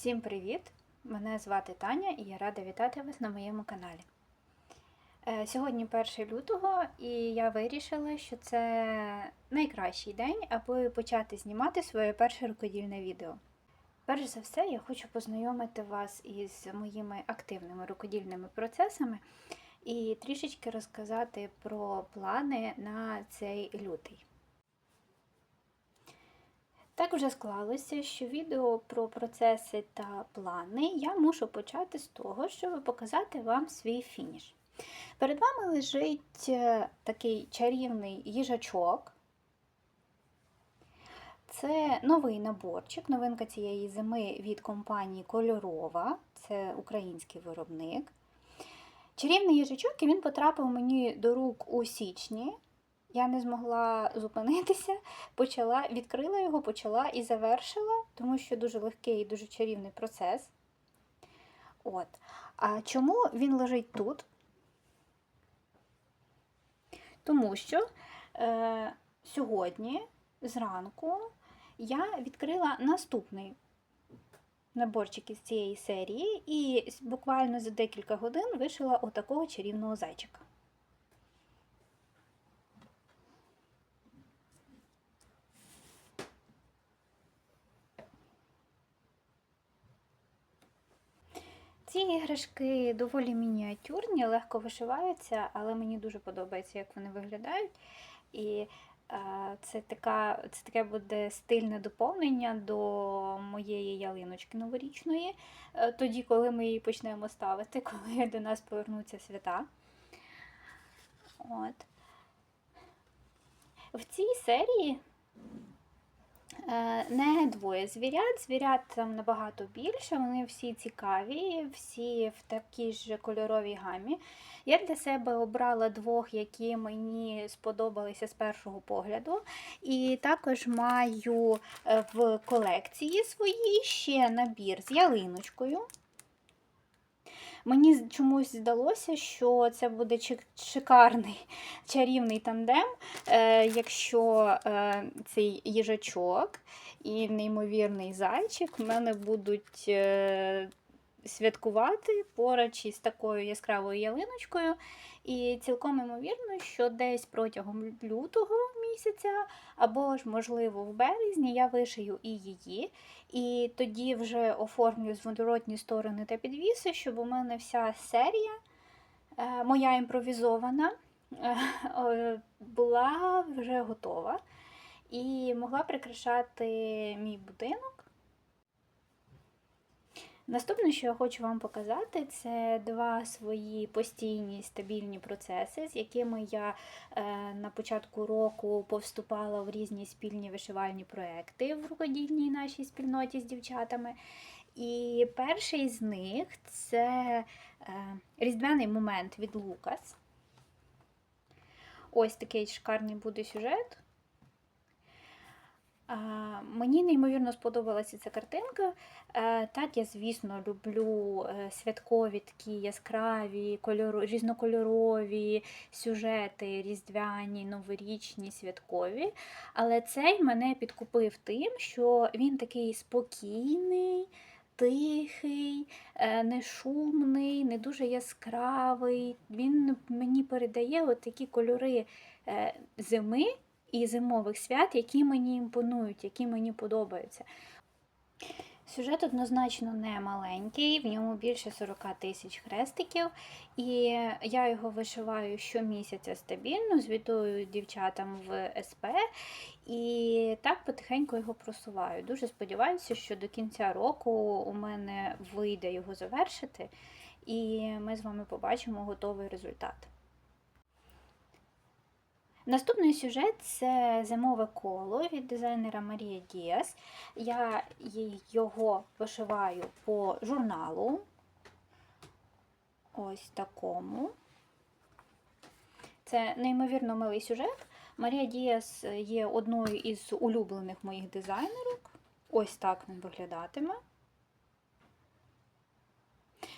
Всім привіт! Мене звати Таня і я рада вітати вас на моєму каналі. Е, Сьогодні 1 лютого, і я вирішила, що це найкращий день, аби почати знімати своє перше рукодільне відео. Перш за все, я хочу познайомити вас із моїми активними рукодільними процесами і трішечки розказати про плани на цей лютий. Так вже склалося, що відео про процеси та плани я мушу почати з того, щоб показати вам свій фініш. Перед вами лежить е, такий чарівний їжачок. Це новий наборчик, новинка цієї зими від компанії Кольорова, це український виробник. Чарівний їжачок і він потрапив мені до рук у січні. Я не змогла зупинитися, почала, відкрила його, почала і завершила, тому що дуже легкий і дуже чарівний процес. От. А чому він лежить тут? Тому що е, сьогодні зранку я відкрила наступний наборчик із цієї серії, і буквально за декілька годин вишила отакого чарівного зайчика. Ці іграшки доволі мініатюрні, легко вишиваються, але мені дуже подобається, як вони виглядають. І е, це, така, це таке буде стильне доповнення до моєї ялиночки новорічної, е, тоді, коли ми її почнемо ставити, коли до нас повернуться свята. От. В цій серії не двоє звірят, звірят там набагато більше, вони всі цікаві, всі в такій ж кольоровій гамі. Я для себе обрала двох, які мені сподобалися з першого погляду. І також маю е, в колекції своїй ще набір з ялиночкою. Мені чомусь здалося, що це буде шикарний чарівний тандем, е, якщо е, цей їжачок і неймовірний зайчик в мене будуть е, святкувати поруч із такою яскравою ялиночкою. І цілком ймовірно, що десь протягом лютого місяця, або ж, можливо, в березні я вишию і її. І тоді вже оформлю зворотні сторони та підвіси, щоб у мене вся серія, е, моя імпровізована, е, була вже готова і могла прикрашати мій будинок. Наступне, що я хочу вам показати, це два свої постійні стабільні процеси, з якими я е, на початку року повступала в різні спільні вишивальні проекти в рукодільній нашій спільноті з дівчатами. І перший з них це е, різдвяний момент від Лукас. Ось такий шикарний буде сюжет. Мені неймовірно сподобалася ця картинка. Е, так, я, звісно, люблю е, святкові такі яскраві, кольору, різнокольорові сюжети, різдвяні, новорічні, святкові. Але цей мене підкупив тим, що він такий спокійний, тихий, е, не шумний, не дуже яскравий. Він мені передає от такі кольори зими і зимових свят, які мені імпонують, які мені подобаються. Сюжет однозначно не маленький, в ньому більше 40 тисяч хрестиків, і я його вишиваю щомісяця стабільно, звітую дівчатам в СП, і так потихеньку його просуваю. Дуже сподіваюся, що до кінця року у мене вийде його завершити, і ми з вами побачимо готовий результат. Наступний сюжет це зимове коло від дизайнера Марія Діас. Я його вишиваю по журналу. Ось такому. Це неймовірно милий сюжет. Марія Діас є одною із улюблених моїх дизайнерок. Ось так він виглядатиме.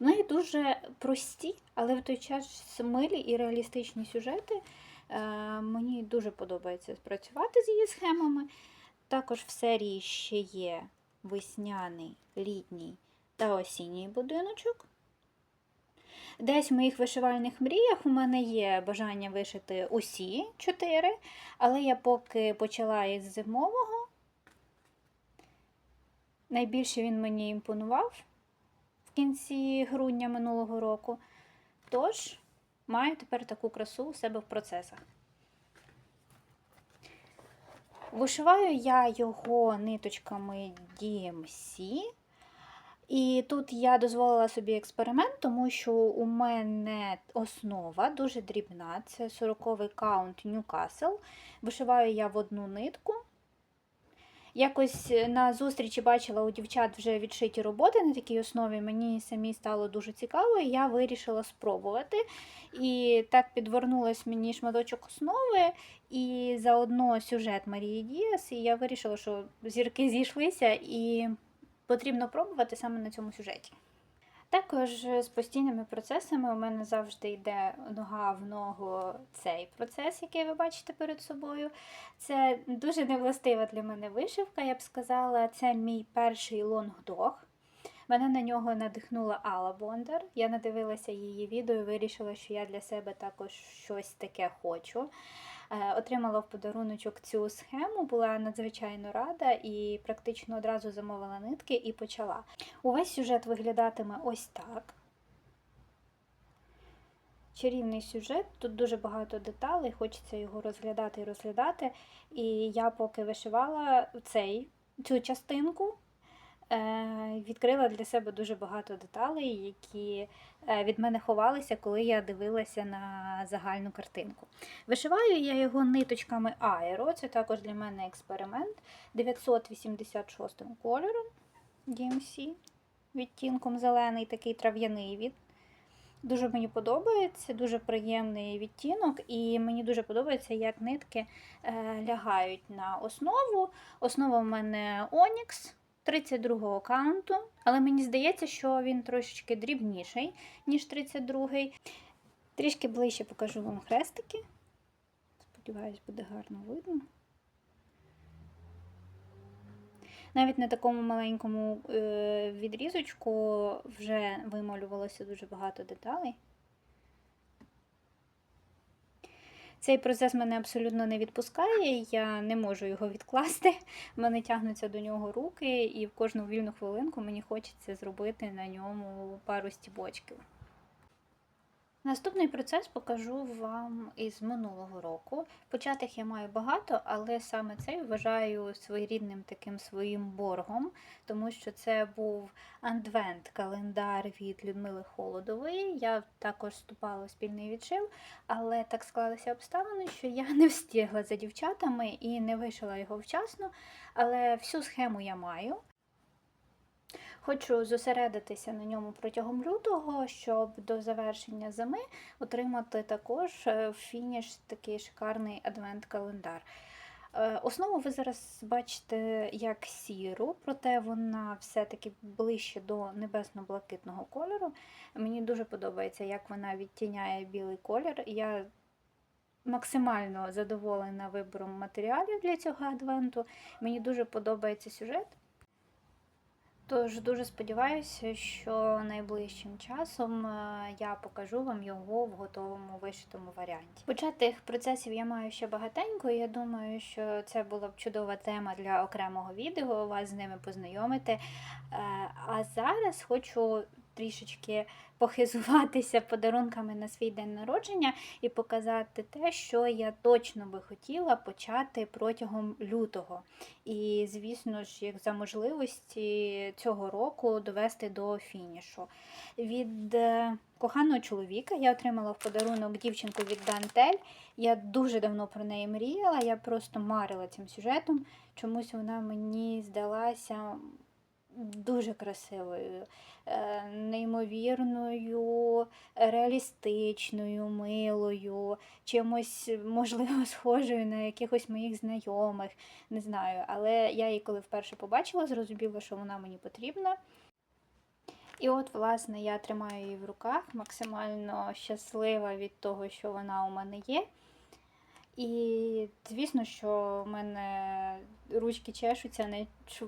В неї дуже прості, але в той час милі і реалістичні сюжети. Е, мені дуже подобається працювати з її схемами. Також в серії ще є весняний, літній та осінній будиночок. Десь в моїх вишивальних мріях у мене є бажання вишити усі чотири, але я поки почала із зимового. Найбільше він мені імпонував в кінці грудня минулого року. Тож маю тепер таку красу у себе в процесах. Вишиваю я його ниточками DMC. І тут я дозволила собі експеримент, тому що у мене основа дуже дрібна. Це 40-й каунт Ньюкасл. Вишиваю я в одну нитку. Якось на зустрічі бачила у дівчат вже відшиті роботи на такій основі. Мені самі стало дуже цікаво, і я вирішила спробувати. І так підвернулась мені шматочок основи і заодно сюжет Марії Діас. І я вирішила, що зірки зійшлися і потрібно пробувати саме на цьому сюжеті. Також з постійними процесами у мене завжди йде нога в ногу цей процес, який ви бачите перед собою. Це дуже невластива для мене вишивка, я б сказала. Це мій перший лонгдог. Мене на нього надихнула Алла Бондар. Я надивилася її відео і вирішила, що я для себе також щось таке хочу. Е, Отримала в подаруночок цю схему, була надзвичайно рада і практично одразу замовила нитки і почала. Увесь сюжет виглядатиме ось так. Чарівний сюжет, тут дуже багато деталей, хочеться його розглядати і розглядати. І я поки вишивала цей, цю частинку, відкрила для себе дуже багато деталей, які е, від мене ховалися, коли я дивилася на загальну картинку. Вишиваю я його ниточками Аеро, це також для мене експеримент 986 кольором DMC, відтінком зелений, такий трав'яний від. Дуже мені подобається, дуже приємний відтінок, і мені дуже подобається, як нитки е,лягають на основу. Основа в мене Onyx 32-го каунту, але мені здається, що він трошечки дрібніший, ніж 32-й. Трішки ближче покажу вам хрестики. Сподіваюсь, буде гарно видно. Навіть на такому маленькому е, відрізочку вже вималювалося дуже багато деталей. Цей процес мене абсолютно не відпускає, я не можу його відкласти. В мене тягнуться до нього руки, і в кожну вільну хвилинку мені хочеться зробити на ньому пару стібочків. Наступний процес покажу вам із минулого року. Початих я маю багато, але саме цей вважаю своєрідним таким своїм боргом, тому що це був адвент календар від Людмили Холодової. Я також вступала у спільний відшив, але так склалися обставини, що я не встигла за дівчатами і не вишила його вчасно. Але всю схему я маю. Хочу зосередитися на ньому протягом лютого, щоб до завершення зими отримати також е, фініш такий шикарний адвент-календар. Е, Основу ви зараз бачите як сіру, проте вона все-таки ближче до небесно-блакитного кольору. Мені дуже подобається, як вона відтіняє білий колір. Я максимально задоволена вибором матеріалів для цього адвенту. Мені дуже подобається сюжет. Тож дуже сподіваюся, що найближчим часом е, я покажу вам його в готовому вишитому варіанті. Початих процесів я маю ще багатенько, і я думаю, що це була б чудова тема для окремого відео, вас з ними познайомити. Е, А зараз хочу трішечки похизуватися подарунками на свій день народження і показати те, що я точно би хотіла почати протягом лютого. І, звісно ж, як за можливості цього року довести до фінішу. Від е, коханого чоловіка я отримала в подарунок дівчинку від Дантель. Я дуже давно про неї мріяла, я просто марила цим сюжетом. Чомусь вона мені здалася дуже красивою, е, неймовірною, реалістичною, милою, чимось, можливо, схожою на якихось моїх знайомих. Не знаю. Але я її коли вперше побачила, зрозуміла, що вона мені потрібна. І от, власне, я тримаю її в руках, максимально щаслива від того, що вона у мене є. І звісно, що в мене ручки чешуться не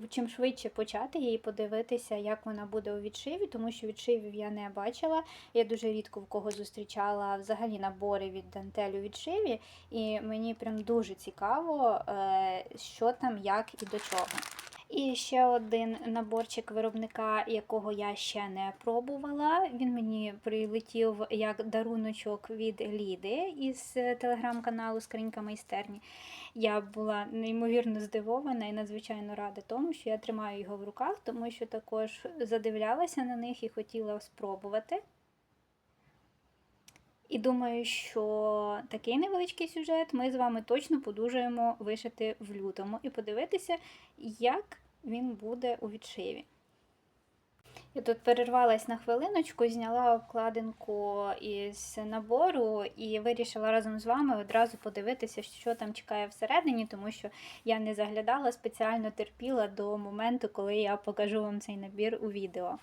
чим швидше почати її подивитися, як вона буде у відшиві, тому що відшивів я не бачила. Я дуже рідко в кого зустрічала взагалі набори від дантелю відшиві, і мені прям дуже цікаво, е, що там, як і до чого. І ще один наборчик виробника, якого я ще не пробувала. Він мені прилетів як даруночок від Ліди із телеграм-каналу Скринька майстерні. Я була неймовірно здивована і надзвичайно рада тому, що я тримаю його в руках, тому що також задивлялася на них і хотіла спробувати. І думаю, що такий невеличкий сюжет ми з вами точно подужаємо вишити в лютому і подивитися, як він буде у відшиві. Я тут перервалась на хвилиночку, зняла обкладинку із набору і вирішила разом з вами одразу подивитися, що там чекає всередині, тому що я не заглядала, спеціально терпіла до моменту, коли я покажу вам цей набір у відео.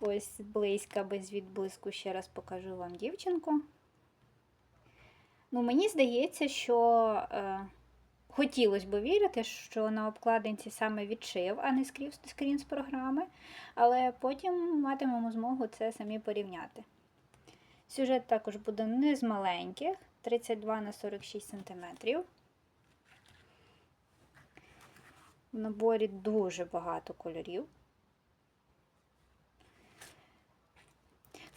Ось близько, без відблиску, ще раз покажу вам дівчинку. Ну, мені здається, що е, хотілося б вірити, що на обкладинці саме відшив, а не скрін- скрін з програми, але потім матимемо змогу це самі порівняти. Сюжет також буде не з маленьких 32 на 46 см. В наборі дуже багато кольорів.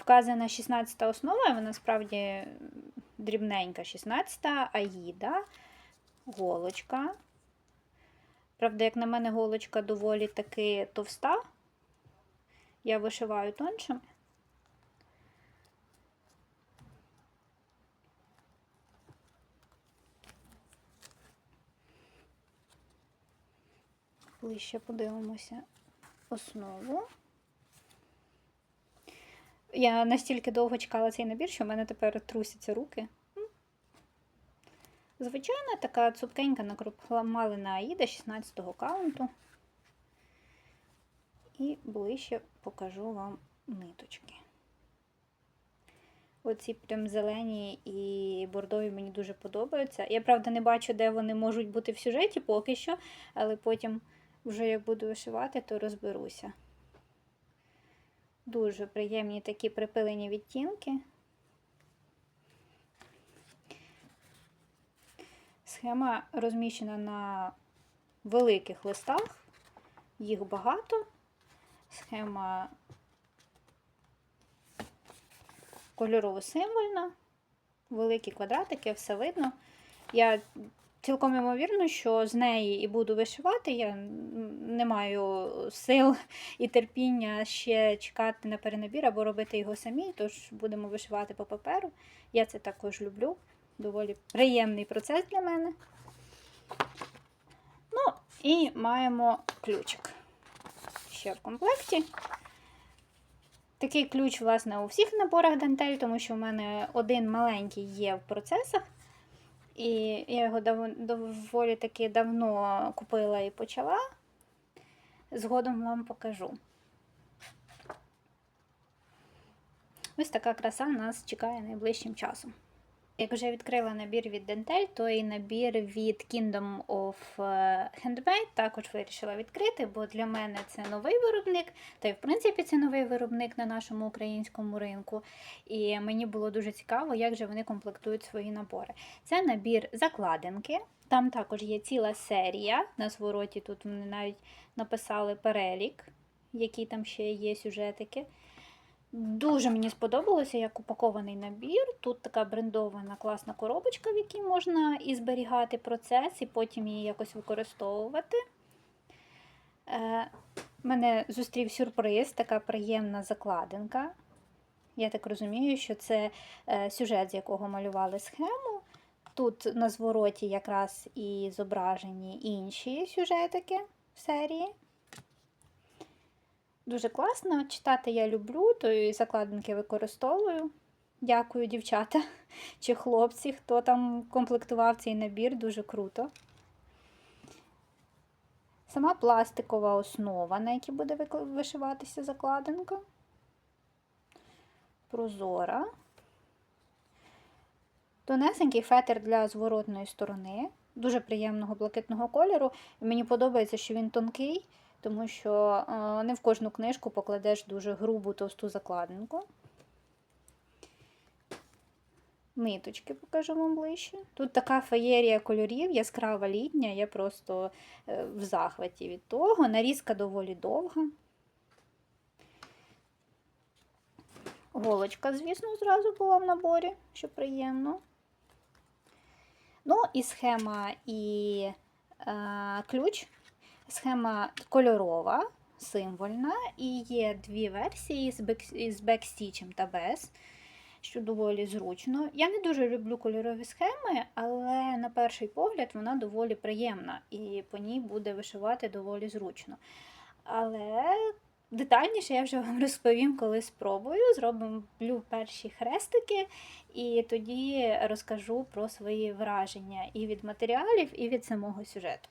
Вказана 16 основа, і вона справді дрібненька 16 аїда, голочка. Правда, як на мене, голочка доволі таки товста. Я вишиваю тоншими. Ближче подивимося основу. Я настільки довго чекала цей набір, що в мене тепер трусяться руки. М. Звичайна така цупкенька накропмалена аїда 16-го каунту. І ближче покажу вам ниточки. Оці прям зелені і бордові мені дуже подобаються. Я, правда, не бачу, де вони можуть бути в сюжеті поки що, але потім, вже як буду вишивати, то розберуся. Дуже приємні такі припилені відтінки. Схема розміщена на великих листах, їх багато. Схема кольорово символьна, великі квадратики, все видно. Я цілком ймовірно, що з неї і буду вишивати. Я не маю сил і терпіння ще чекати на перенабір або робити його самі, тож будемо вишивати по паперу. Я це також люблю. Доволі приємний процес для мене. Ну, і маємо ключик ще в комплекті. Такий ключ, власне, у всіх наборах дантель, тому що в мене один маленький є в процесах. І я його дов- доволі таки давно купила і почала. Згодом вам покажу. Ось така краса нас чекає найближчим часом. Як вже відкрила набір від Dentel, то і набір від Kingdom of е, Handmade також вирішила відкрити, бо для мене це новий виробник, та й в принципі це новий виробник на нашому українському ринку. І мені було дуже цікаво, як же вони комплектують свої набори. Це набір закладинки. Там також є ціла серія. На звороті тут вони навіть написали перелік, які там ще є сюжетики. Дуже мені сподобалося, як упакований набір. Тут така брендована класна коробочка, в якій можна і зберігати процес, і потім її якось використовувати. Е, мене зустрів сюрприз, така приємна закладинка. Я так розумію, що це е, сюжет, з якого малювали схему. Тут на звороті якраз і зображені інші сюжетики в серії. Дуже класно. Читати я люблю, то і закладинки використовую. Дякую, дівчата чи хлопці, хто там комплектував цей набір, дуже круто. Сама пластикова основа, на якій буде вишиватися закладинка. Прозора. Тонесенький фетр для зворотної сторони, дуже приємного блакитного кольору. Мені подобається, що він тонкий, тому що е, не в кожну книжку покладеш дуже грубу товсту закладинку. Ниточки покажу вам ближче. Тут така феєрія кольорів, яскрава літня, я просто е, в захваті від того. Нарізка доволі довга. Голочка, звісно, зразу була в наборі, що приємно. Ну, і схема і е, ключ. Схема кольорова, символьна, і є дві версії з, бек, бекстічем та без, що доволі зручно. Я не дуже люблю кольорові схеми, але на перший погляд вона доволі приємна і по ній буде вишивати доволі зручно. Але детальніше я вже вам розповім, коли спробую. Зробимо перші хрестики, і тоді розкажу про свої враження і від матеріалів, і від самого сюжету.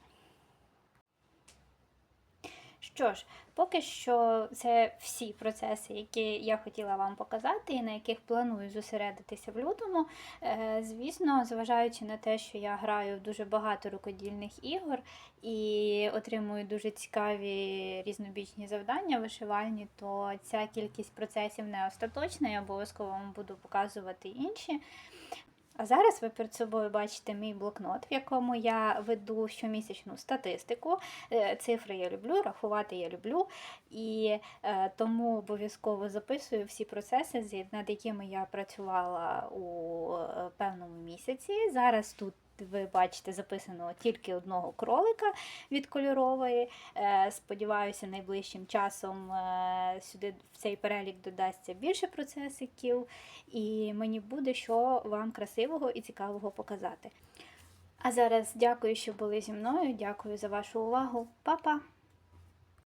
Що ж, поки що це всі процеси, які я хотіла вам показати, і на яких планую зосередитися в лютому. Е, Звісно, зважаючи на те, що я граю в дуже багато рукодільних ігор і отримую дуже цікаві різнобічні завдання вишивальні, то ця кількість процесів не остаточна, я обов'язково вам буду показувати інші. А зараз ви перед собою бачите мій блокнот, в якому я веду щомісячну статистику. Е, Цифри я люблю, рахувати я люблю, і е, тому обов'язково записую всі процеси, над якими я працювала у е, певному місяці. Зараз тут. Ви бачите, записано тільки одного кролика від кольорової. Е, Сподіваюся, найближчим часом е, сюди в цей перелік додасться більше процесиків, і мені буде що вам красивого і цікавого показати. А зараз дякую, що були зі мною. Дякую за вашу увагу. Па-па!